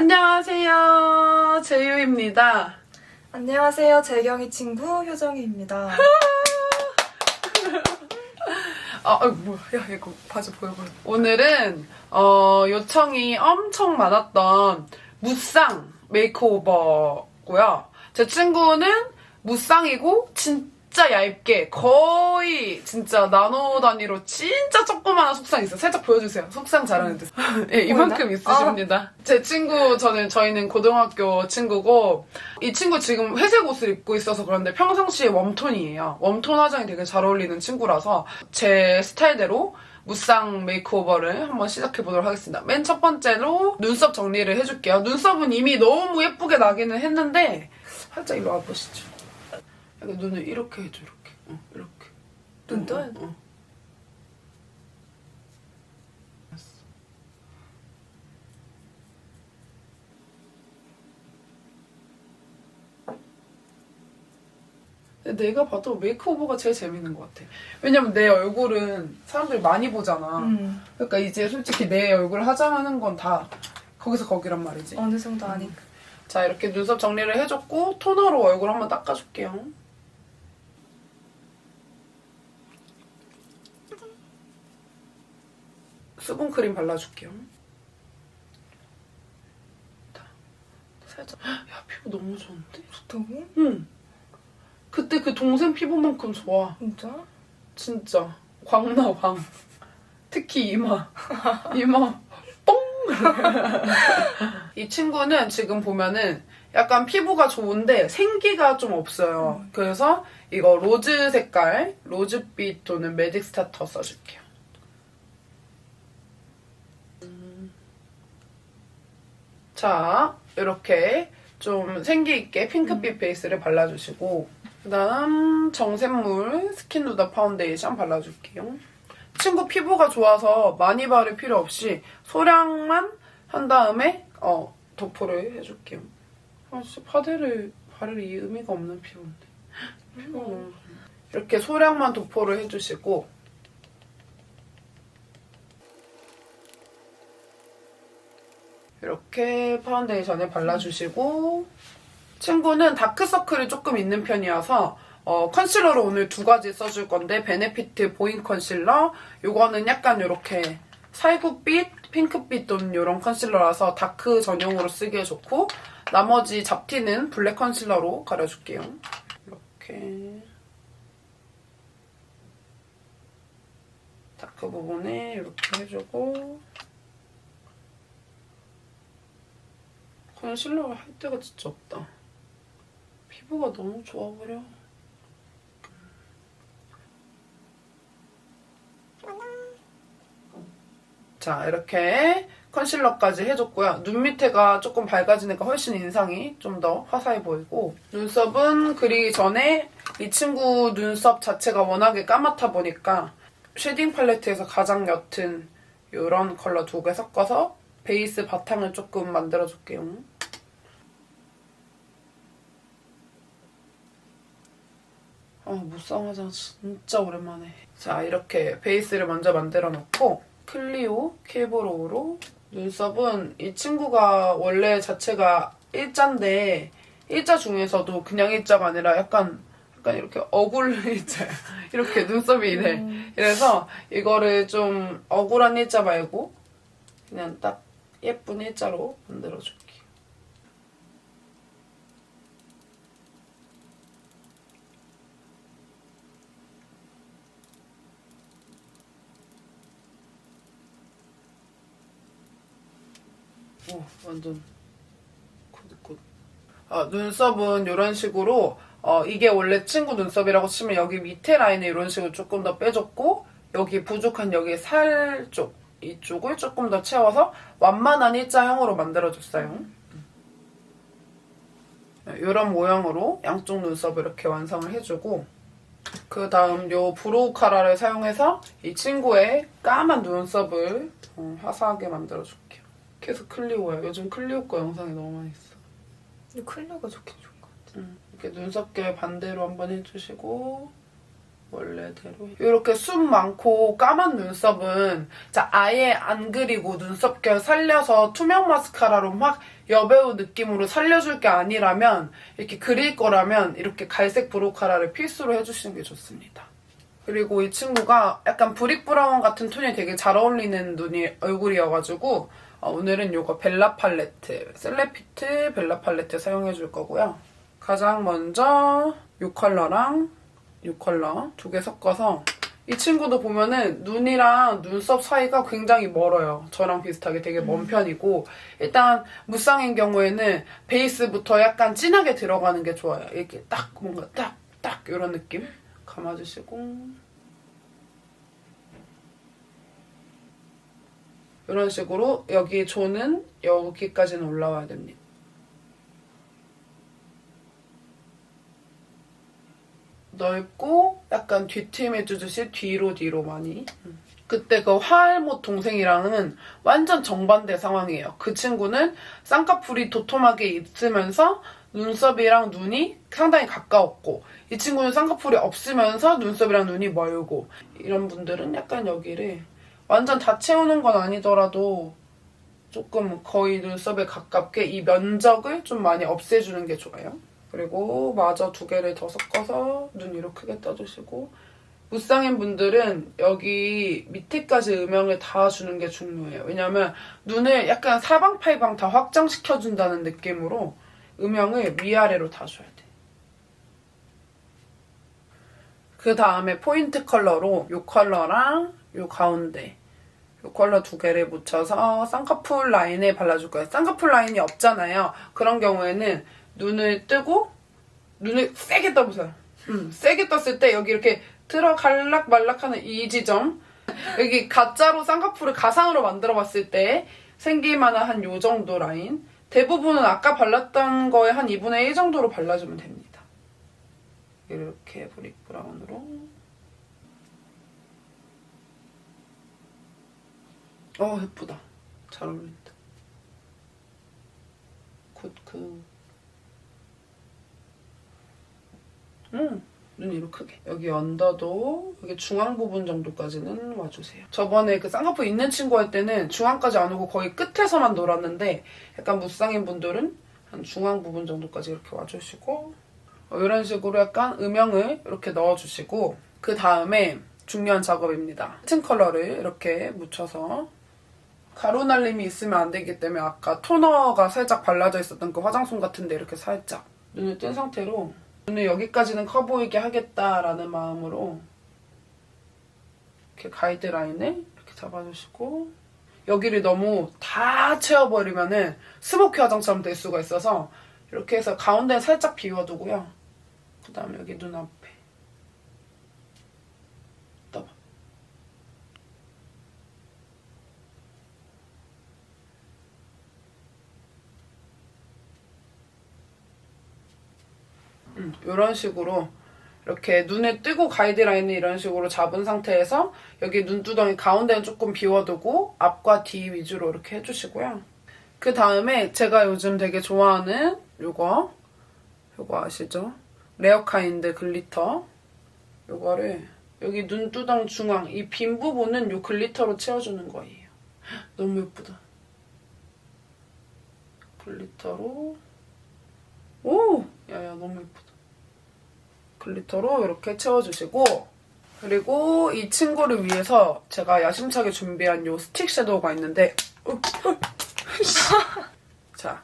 안녕하세요. 제유입니다. 안녕하세요. 재경이 친구 효정이입니다. 아, 아 뭐야. 야, 이거 바지 보여, 보여. 오늘은, 어, 요청이 엄청 많았던 무쌍 메이크오버고요. 제 친구는 무쌍이고, 진 짜 얇게, 거의 진짜 나노 단위로 진짜 조그마한 속상 있어요. 살짝 보여주세요. 속상 잘하는 듯. 예, 이만큼 보이나? 있으십니다. 제 친구, 저는, 저희는 고등학교 친구고, 이 친구 지금 회색 옷을 입고 있어서 그런데 평상시에 웜톤이에요. 웜톤 화장이 되게 잘 어울리는 친구라서 제 스타일대로 무쌍 메이크오버를 한번 시작해 보도록 하겠습니다. 맨 첫 번째로 눈썹 정리를 해줄게요. 눈썹은 이미 너무 예쁘게 나기는 했는데 살짝 이리 와보시죠. 약간 눈을 이렇게 해줘, 이렇게. 어, 이렇게. 눈 떠야 어, 어. 근데 내가 봐도 메이크오버가 제일 재밌는 것 같아. 왜냐면 내 얼굴은 사람들이 많이 보잖아. 음, 그러니까 이제 솔직히 내 얼굴 화장하는 건 다 거기서 거기란 말이지. 어느 정도 아니까. 자, 이렇게 눈썹 정리를 해줬고, 토너로 얼굴 한번 닦아줄게요. 수분크림 발라줄게요. 자, 살짝. 야, 피부 너무 좋은데? 좋다고? 응. 그때 그 동생 피부만큼 좋아. 진짜? 진짜. 광나, 광. 특히 이마. 이마. 뽕! 이 친구는 지금 보면은 약간 피부가 좋은데 생기가 좀 없어요. 그래서 이거 로즈 색깔, 로즈빛 도는 매직 스타터 써줄게요. 음. 자, 이렇게 좀 생기 있게 핑크빛 베이스를 발라주시고 그다음 정샘물 스킨 누더 파운데이션 발라줄게요. 친구 피부가 좋아서 많이 바를 필요 없이 소량만 한 다음에 어, 도포를 해줄게요. 아 진짜 파데를 바를 이 의미가 없는 피부인데 너무 좋네. 이렇게 소량만 도포를 해주시고 이렇게 파운데이션을 발라주시고 친구는 다크서클이 조금 있는 편이어서 어, 컨실러를 오늘 두 가지 써줄 건데 베네피트 보잉 컨실러 요거는 약간 이렇게 살구빛, 핑크빛 돈 이런 컨실러라서 다크 전용으로 쓰기에 좋고 나머지 잡티는 블랙 컨실러로 가려줄게요. 이렇게 다크 부분에 이렇게 해주고 컨실러를 할 데가 진짜 없다. 피부가 너무 좋아버려. 자, 이렇게 컨실러까지 해줬고요. 눈 밑에가 조금 밝아지니까 훨씬 인상이 좀 더 화사해 보이고 눈썹은 그리기 전에 이 친구 눈썹 자체가 워낙에 까맣다 보니까 쉐딩 팔레트에서 가장 옅은 이런 컬러 두 개 섞어서 베이스 바탕을 조금 만들어줄게요. 아, 무쌍 화장 진짜 오랜만에. 자, 이렇게 베이스를 먼저 만들어 놓고 클리오 킬브로우로 눈썹은 이 친구가 원래 자체가 일자인데 일자 중에서도 그냥 일자가 아니라 약간 약간 이렇게 어굴 일자야. 이렇게 눈썹이 이래. 음. 그래서 이거를 좀 억울한 일자 말고 그냥 딱 예쁜 일자로 만들어줄게요. 오, 완전 굿굿. 아, 눈썹은 이런 식으로 어, 이게 원래 친구 눈썹이라고 치면 여기 밑에 라인을 이런 식으로 조금 더 빼줬고 여기 부족한 여기 살 쪽 이쪽을 조금 더 채워서 완만한 일자형으로 만들어줬어요. 이런 모양으로 양쪽 눈썹 이렇게 완성을 해주고 그 다음 요 브로우 카라를 사용해서 이 친구의 까만 눈썹을 어, 화사하게 만들어줄게요. 계속 클리오야. 요즘 클리오 거 영상이 너무 많이 있어. 근데 클리어가 좋긴 좋은 것 같아. 음, 이렇게 눈썹결 반대로 한번 해주시고 원래대로 이렇게 숱 많고 까만 눈썹은 자 아예 안 그리고 눈썹결 살려서 투명 마스카라로 막 여배우 느낌으로 살려줄 게 아니라면 이렇게 그릴 거라면 이렇게 갈색 브로카라를 필수로 해주시는 게 좋습니다. 그리고 이 친구가 약간 브릭 브라운 같은 톤이 되게 잘 어울리는 눈이 얼굴이어가지고 어, 오늘은 이거 벨라 팔레트 셀레피트 벨라 팔레트 사용해 줄 거고요. 가장 먼저 이 컬러랑 이 컬러 두 개 섞어서 이 친구도 보면은 눈이랑 눈썹 사이가 굉장히 멀어요. 저랑 비슷하게 되게 먼 편이고 일단 무쌍인 경우에는 베이스부터 약간 진하게 들어가는 게 좋아요. 이렇게 딱 뭔가 딱딱 이런 느낌 감아주시고 이런 식으로 여기 조는 여기까지는 올라와야 됩니다. 넓고 약간 뒤트임해 주듯이 뒤로 뒤로 많이. 음. 그때 그 화알못 동생이랑은 완전 정반대 상황이에요. 그 친구는 쌍꺼풀이 도톰하게 있으면서 눈썹이랑 눈이 상당히 가까웠고 이 친구는 쌍꺼풀이 없으면서 눈썹이랑 눈이 멀고 이런 분들은 약간 여기를 완전 다 채우는 건 아니더라도 조금 거의 눈썹에 가깝게 이 면적을 좀 많이 없애주는 게 좋아요. 그리고 마저 두 개를 더 섞어서 눈 위로 크게 떠주시고 무쌍인 분들은 여기 밑에까지 음영을 다 주는 게 중요해요. 왜냐면 눈을 약간 사방팔방 다 확장시켜준다는 느낌으로 음영을 위아래로 다 줘야 돼. 그 다음에 포인트 컬러로 이 컬러랑 이 가운데 이 컬러 두 개를 묻혀서 쌍꺼풀 라인에 발라줄 거예요. 쌍꺼풀 라인이 없잖아요. 그런 경우에는 눈을 뜨고 눈을 세게 떠보세요. 음, 세게 떴을 때 여기 이렇게 들어갈락 말락하는 이 지점 여기 가짜로 쌍꺼풀을 가상으로 만들어 봤을 때 생길 만한 한 요 정도 라인 대부분은 아까 발랐던 거의 한 2분의 1 정도로 발라주면 됩니다. 이렇게 브릭 브라운으로 어 예쁘다. 잘 어울린다. 굿굿 음, 눈 이렇게 크게. 여기 언더도 여기 중앙 부분 정도까지는 와주세요. 저번에 그 쌍꺼풀 있는 친구 할 때는 중앙까지 안 오고 거의 끝에서만 놀았는데 약간 무쌍인 분들은 한 중앙 부분 정도까지 이렇게 와주시고 어, 이런 식으로 약간 음영을 이렇게 넣어주시고 그 다음에 중요한 작업입니다. 같은 컬러를 이렇게 묻혀서 가루 날림이 있으면 안 되기 때문에 아까 토너가 살짝 발라져 있었던 그 화장솜 같은데 이렇게 살짝 눈을 뜬 상태로 눈을 여기까지는 커 보이게 하겠다라는 마음으로 이렇게 가이드라인을 이렇게 잡아주시고 여기를 너무 다 채워버리면은 스모키 화장처럼 될 수가 있어서 이렇게 해서 가운데 살짝 비워두고요. 그 다음에 여기 눈앞에 떠봐. 음, 이런 식으로 이렇게 눈에 뜨고 가이드라인을 이런 식으로 잡은 상태에서 여기 눈두덩이 가운데는 조금 비워두고 앞과 뒤 위주로 이렇게 해주시고요. 그 다음에 제가 요즘 되게 좋아하는 요거 요거 아시죠? 레어카인드 글리터 요거를 여기 눈두덩 중앙 이 빈 부분은 요 글리터로 채워주는 거예요. 헉, 너무 예쁘다. 글리터로 오! 야야 너무 예쁘다. 글리터로 이렇게 채워주시고 그리고 이 친구를 위해서 제가 야심차게 준비한 요 스틱 섀도우가 있는데 어, 어, 자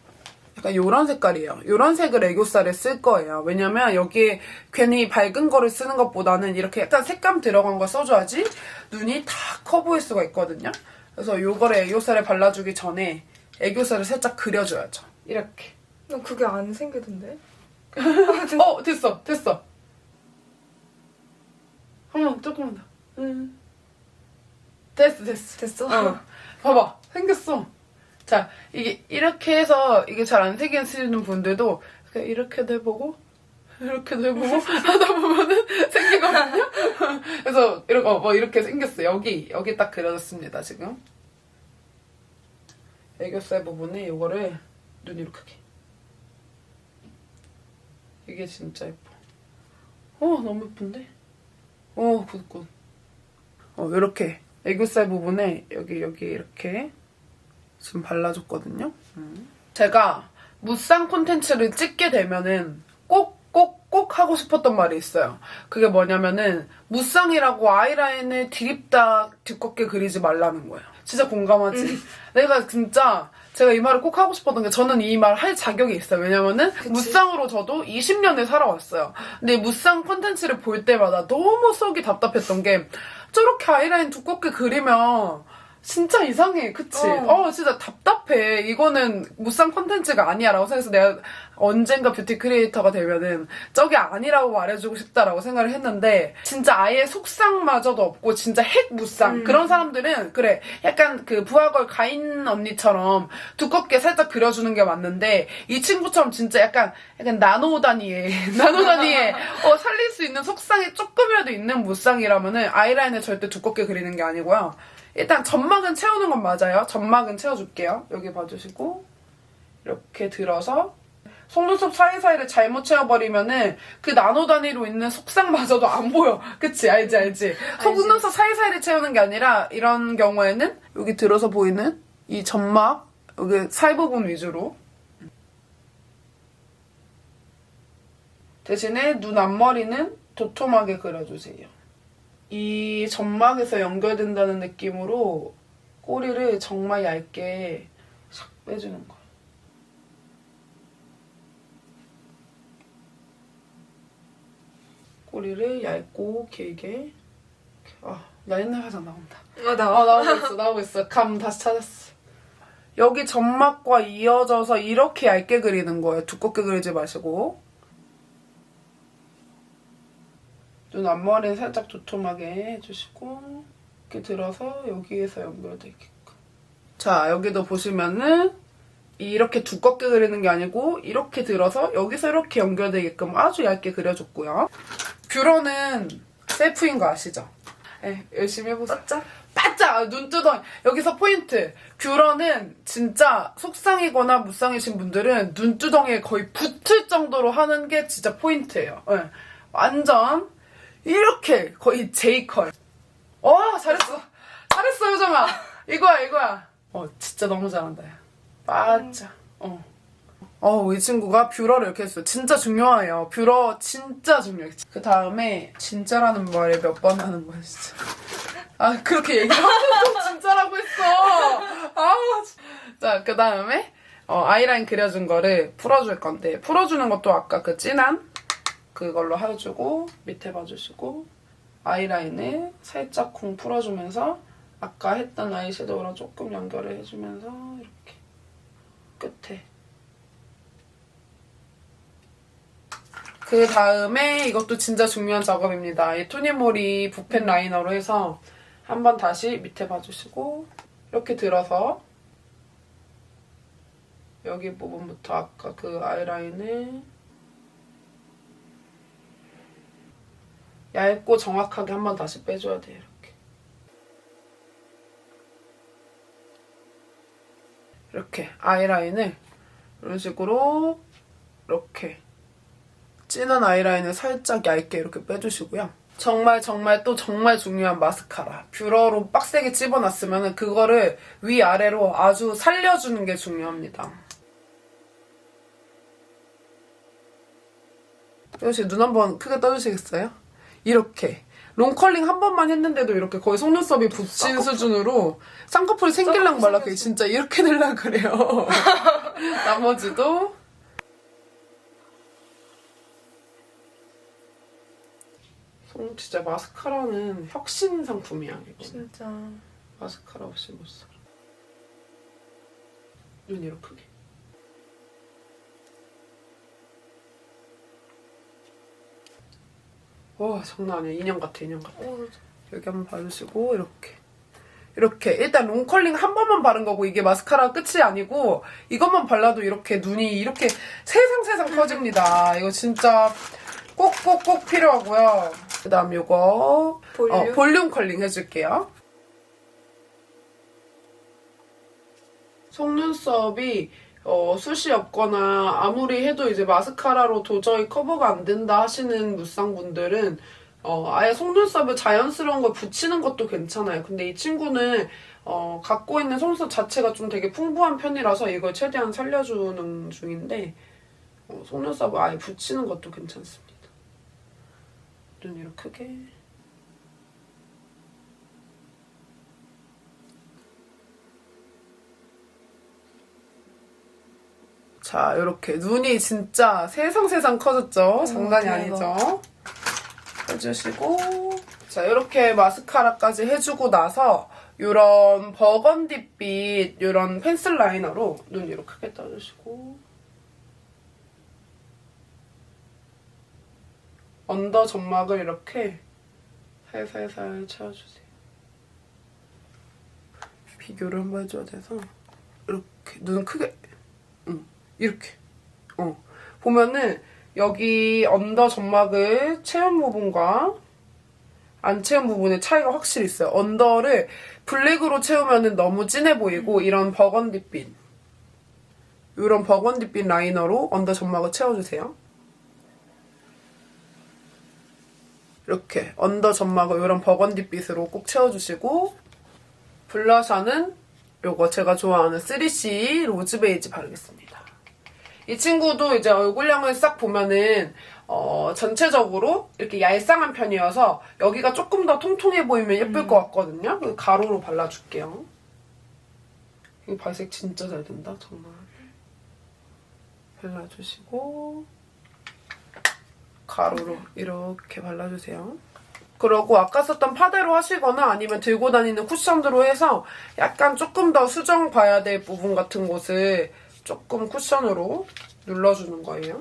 약간 요런 색깔이에요. 요런 색을 애교살에 쓸 거예요. 왜냐면 여기에 괜히 밝은 거를 쓰는 것보다는 이렇게 약간 색감 들어간 거 써줘야지 눈이 다 커 보일 수가 있거든요. 그래서 요거를 애교살에 발라주기 전에 애교살을 살짝 그려줘야죠. 이렇게. 난 그게 안 생기던데? 어 됐어 됐어 한번 조금만 더 음. 됐어 됐어 됐어? 어. 봐봐 생겼어 자 이게 이렇게 해서 이게 잘 안 생기는 분들도 그냥 이렇게도 해보고 이렇게도 해보고 하다 보면은 생기거든요 그래서 이렇게 어, 뭐 이렇게 생겼어 여기 여기 딱 그려졌습니다 지금 애교살 부분에 이거를 눈 이렇게 크게 이게 진짜 예뻐. 어, 너무 예쁜데? 오, 굿굿. 어, 이렇게 애교살 부분에 여기 여기 이렇게 지금 발라줬거든요. 음. 제가 무쌍 콘텐츠를 찍게 되면은 꼭 꼭, 꼭 하고 싶었던 말이 있어요. 그게 뭐냐면은, 무쌍이라고 아이라인을 디립다 두껍게 그리지 말라는 거예요. 진짜 공감하지? 내가 진짜, 제가 이 말을 꼭 하고 싶었던 게, 저는 이 말 할 자격이 있어요. 왜냐면은, 무쌍으로 저도 20년을 살아왔어요. 근데 무쌍 콘텐츠를 볼 때마다 너무 속이 답답했던 게, 저렇게 아이라인 두껍게 그리면, 진짜 이상해, 그치? 어. 어, 진짜 답답해. 이거는 무쌍 콘텐츠가 아니야 라고 생각해서 내가 언젠가 뷰티 크리에이터가 되면은 저게 아니라고 말해주고 싶다라고 생각을 했는데 진짜 아예 속상마저도 없고 진짜 핵 무쌍 음. 그런 사람들은 그래 약간 그 부하걸 가인 언니처럼 두껍게 살짝 그려주는 게 맞는데 이 친구처럼 진짜 약간 약간 나노 단위의 나노 단위의 어, 살릴 수 있는 속상이 조금이라도 있는 무쌍이라면은 아이라인을 절대 두껍게 그리는 게 아니고요. 일단 점막은 채우는 건 맞아요. 점막은 채워줄게요. 여기 봐주시고 이렇게 들어서 속눈썹 사이사이를 잘못 채워버리면은 그 나노 단위로 있는 속상마저도 안 보여. 그치? 알지, 알지? 속눈썹 사이사이를 채우는 게 아니라 이런 경우에는 여기 들어서 보이는 이 점막, 여기 살 부분 위주로. 대신에 눈 앞머리는 도톰하게 그려주세요. 이 점막에서 연결된다는 느낌으로 꼬리를 정말 얇게 샥 빼주는 거예요. 꼬리를 얇고 길게 아, 나 옛날 화장 나온다. 아, 아, 나. 나오고 있어, 나오고 있어. 감 다시 찾았어. 여기 점막과 이어져서 이렇게 얇게 그리는 거예요. 두껍게 그리지 마시고. 눈 앞머리는 살짝 도톰하게 해주시고 이렇게 들어서 여기에서 연결되게끔. 자, 여기도 보시면은 이렇게 두껍게 그리는 게 아니고 이렇게 들어서 여기서 이렇게 연결되게끔 아주 얇게 그려줬고요. 뷰러는 셀프인 거 아시죠? 네, 열심히 해보세요. 바짝? 바짝 눈두덩이 여기서 포인트 뷰러는 진짜 속상이거나 무쌍이신 분들은 눈두덩이에 거의 붙을 정도로 하는 게 진짜 포인트예요 예. 완전 이렇게 거의 제이컬 와 잘했어 잘했어 효정아 이거야 이거야 어 진짜 너무 잘한다 야. 바짝 어. 어, 이 친구가 뷰러를 이렇게 했어요. 진짜 중요해요. 뷰러 진짜 중요해. 그 다음에 진짜라는 말을 몇 번 하는 거야, 진짜. 아, 그렇게 얘기하고 진짜라고 했어. 아, 진- 자, 그 다음에 어, 아이라인 그려준 거를 풀어줄 건데 풀어주는 것도 아까 그 진한 그걸로 해주고 밑에 봐주시고 아이라인을 살짝 쿵 풀어주면서 아까 했던 아이섀도우랑 조금 연결을 해주면서 이렇게. 끝에. 그 다음에 이것도 진짜 중요한 작업입니다. 이 토니모리 붓펜 라이너로 해서 한번 다시 밑에 봐주시고 이렇게 들어서 여기 부분부터 아까 그 아이라인을 얇고 정확하게 한 번 다시 빼줘야 돼요. 이렇게. 이렇게 아이라인을 이런 식으로 이렇게 진한 아이라인을 살짝 얇게 이렇게 빼주시고요. 정말 정말 또 정말 중요한 마스카라. 뷰러로 빡세게 집어놨으면 그거를 위아래로 아주 살려주는 게 중요합니다. 혹시 눈 한번 크게 떠주시겠어요? 이렇게. 롱컬링 한 번만 했는데도 이렇게 거의 속눈썹이 붙인 수준으로 쌍꺼풀이 생길랑 말라 그게 진짜 이렇게 될라 그래요. 나머지도 송 진짜 마스카라는 혁신 상품이야 이거. 진짜. 마스카라 없이 못 살아. 눈 이렇게 크게. 와 장난 아니야 인형 같아 인형 같아. 오, 여기 한번 바르시고 이렇게 이렇게 일단 롱컬링 한 번만 바른 거고 이게 마스카라 끝이 아니고 이것만 발라도 이렇게 눈이 이렇게 세상 세상 커집니다. 이거 진짜 꼭꼭꼭 필요하고요. 그 다음 요거 볼륨. 어, 볼륨 컬링 해줄게요. 속눈썹이 어, 숱이 없거나 아무리 해도 이제 마스카라로 도저히 커버가 안 된다 하시는 무쌍분들은 어, 아예 속눈썹을 자연스러운 걸 붙이는 것도 괜찮아요. 근데 이 친구는 어, 갖고 있는 속눈썹 자체가 좀 되게 풍부한 편이라서 이걸 최대한 살려주는 중인데 어, 속눈썹을 아예 붙이는 것도 괜찮습니다. 눈 이렇게 크게 자, 이렇게 눈이 진짜 세상 세상 커졌죠? 장난이 대박. 아니죠? 해주시고 자, 이렇게 마스카라까지 해주고 나서 요런 버건디빛 요런 펜슬 라이너로 눈 이렇게 크게 떠주시고 언더 점막을 이렇게 살살살 채워주세요. 비교를 한번 해줘야 돼서 이렇게 눈 크게 응, 이렇게 어 보면은 여기 언더 점막을 채운 부분과 안 채운 부분의 차이가 확실히 있어요. 언더를 블랙으로 채우면은 너무 진해 보이고 이런 버건디빛 이런 버건디빛 라이너로 언더 점막을 채워주세요. 이렇게 언더 점막을 이런 버건디빛으로 꼭 채워주시고 블러셔는 요거 제가 좋아하는 3C 로즈 베이지 바르겠습니다. 이 친구도 이제 얼굴량을 싹 보면은 어, 전체적으로 이렇게 얄쌍한 편이어서 여기가 조금 더 통통해 보이면 예쁠 것 같거든요. 그래서 가로로 발라줄게요. 이 발색 진짜 잘 된다, 정말. 발라주시고 가로로 이렇게 발라주세요. 그러고 아까 썼던 파데로 하시거나 아니면 들고 다니는 쿠션으로 해서 약간 조금 더 수정 봐야 될 부분 같은 곳을 조금 쿠션으로 눌러주는 거예요.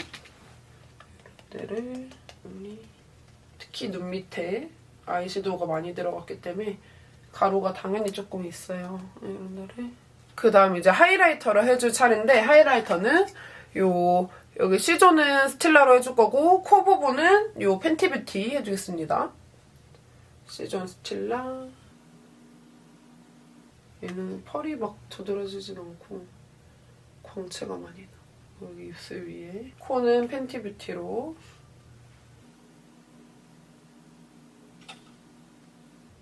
특히 눈 밑에 아이섀도우가 많이 들어갔기 때문에 가루가 당연히 조금 있어요. 데를. 그 다음 이제 하이라이터를 해줄 차례인데 하이라이터는 요 여기 C존은 스틸라로 해줄 거고 코 부분은 요 팬티뷰티 해주겠습니다. C존 스틸라 얘는 펄이 막 두드러지진 않고 광채가 많이 나. 여기 입술 위에 코는 팬티뷰티로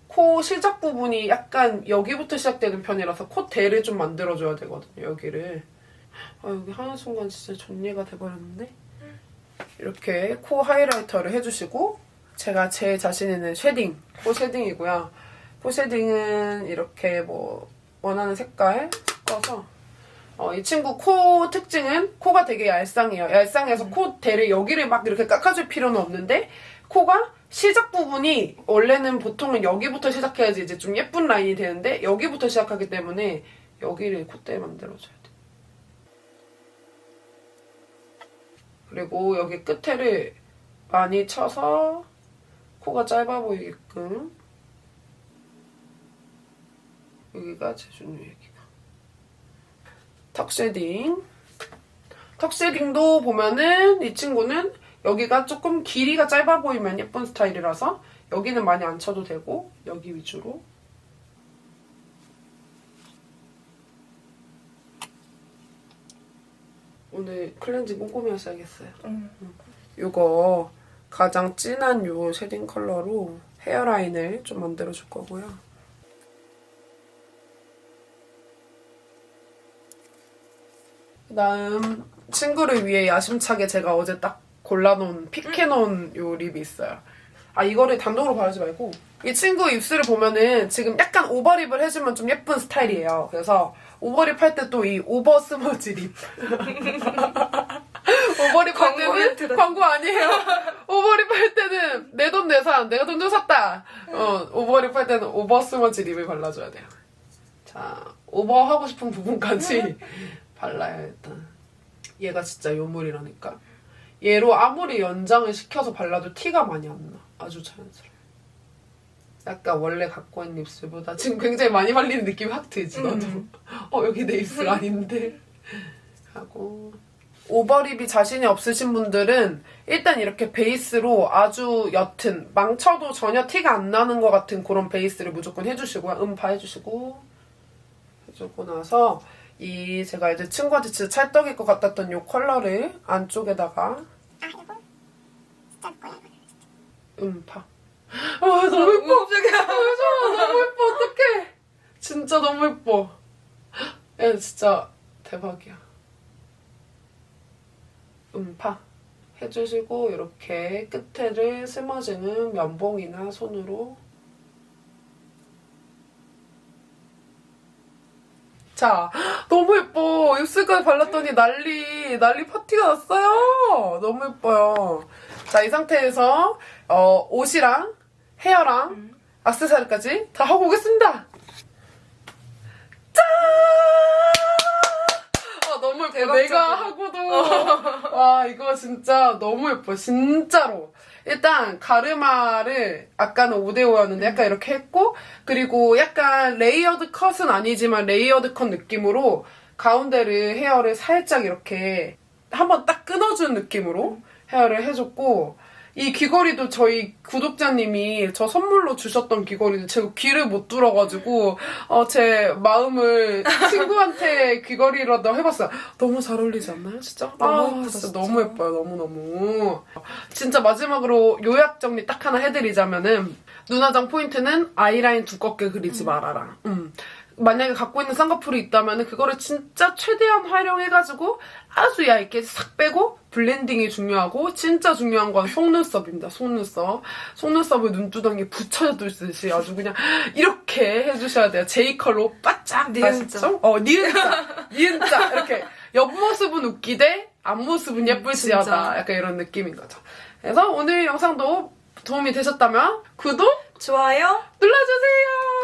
코 시작 부분이 약간 여기부터 시작되는 편이라서 콧대를 좀 만들어줘야 되거든요, 여기를. 아, 여기 하는 순간 진짜 존예가 돼버렸는데? 이렇게 코 하이라이터를 해주시고, 제가 제 자신 있는 쉐딩, 코 쉐딩이고요. 코 쉐딩은 이렇게 뭐, 원하는 색깔 섞어서, 어, 이 친구 코 특징은 코가 되게 얄쌍해요. 얄쌍해서 콧대를 여기를 막 이렇게 깎아줄 필요는 없는데, 코가 시작 부분이 원래는 보통은 여기부터 시작해야지 이제 좀 예쁜 라인이 되는데 여기부터 시작하기 때문에 여기를 콧대 만들어줘야 돼. 그리고 여기 끝에를 많이 쳐서 코가 짧아 보이게끔 여기가 제주는 여기가 턱 쉐딩 턱 쉐딩도 보면은 이 친구는 여기가 조금 길이가 짧아 보이면 예쁜 스타일이라서 여기는 많이 안 쳐도 되고 여기 위주로 오늘 클렌징 꼼꼼히 하셔야겠어요. 응. 이거 가장 진한 요 쉐딩 컬러로 헤어라인을 좀 만들어 줄 거고요. 다음 친구를 위해 야심차게 제가 어제 딱 골라놓은 픽해놓은 요 립이 있어요. 아 이거를 단독으로 바르지 말고 이 친구 입술을 보면은 지금 약간 오버립을 해주면 좀 예쁜 스타일이에요. 그래서 오버립 할 때 또 이 오버 스머지 립. 오버립 할 광고 때는. 광고 아니에요. 오버립 할 때는 내 돈 내산 내가 돈 좀 샀다. 어 오버립 할 때는 오버 스머지 립을 발라줘야 돼요. 자 오버 하고 싶은 부분까지 발라야 일단. 얘가 진짜 요물이라니까. 얘로 아무리 연장을 시켜서 발라도 티가 많이 안 나. 아주 자연스러워. 약간 원래 갖고 있는 입술보다 지금 굉장히 많이 발리는 느낌이 확 들지 너도. 어 여기 내 입술 아닌데 하고 오버립이 자신이 없으신 분들은 일단 이렇게 베이스로 아주 옅은 망쳐도 전혀 티가 안 나는 것 같은 그런 베이스를 무조건 해주시고요. 음파 해주시고 해주고 나서 이 제가 이제 친구한테 진짜 찰떡일 것 같았던 이 컬러를 안쪽에다가 음파 아, 너무 예뻐. 움직여. 너무 좋아. 너무 예뻐. 어떡해. 진짜 너무 예뻐. 야, 진짜 대박이야. 음파 해주시고 이렇게 끝에를 스머지는 면봉이나 손으로 자, 너무 예뻐. 입술까지 발랐더니 난리, 난리 파티가 났어요. 너무 예뻐요. 자, 이 상태에서, 어, 옷이랑 헤어랑 액세서리까지 다 하고 오겠습니다. 짠! 아, 너무 예뻐. 대박적이야. 내가 하고도. 와, 이거 진짜 너무 예뻐. 진짜로. 일단, 가르마를 아까는 5대5였는데 약간 이렇게 했고, 그리고 약간 레이어드 컷은 아니지만 레이어드 컷 느낌으로 가운데를 헤어를 살짝 이렇게 한번 딱 끊어준 느낌으로 헤어를 해줬고, 이 귀걸이도 저희 구독자님이 저 선물로 주셨던 귀걸이도 제가 귀를 못 뚫어가지고 어, 제 마음을 친구한테 귀걸이라도 해봤어요. 너무 잘 어울리지 않나요? 진짜? 너무 아, 예쁘다, 진짜 진짜. 너무 예뻐요. 너무 너무. 진짜 마지막으로 요약 정리 딱 하나 해드리자면은 눈화장 포인트는 아이라인 두껍게 그리지 말아라. 음. 만약에 갖고 있는 쌍꺼풀이 있다면 그거를 진짜 최대한 활용해가지고 아주 얇게 싹 빼고 블렌딩이 중요하고 진짜 중요한 건 속눈썹입니다. 속눈썹. 속눈썹을 눈두덩이에 붙여두듯이 아주 그냥 이렇게 해주셔야 돼요. 제이컬로 바짝 니은자. 어, 니은자. 니은자. 이렇게 옆모습은 웃기되 앞모습은 예쁠지어다. 진짜. 약간 이런 느낌인 거죠. 그래서 오늘 영상도 도움이 되셨다면 구독 좋아요. 눌러주세요.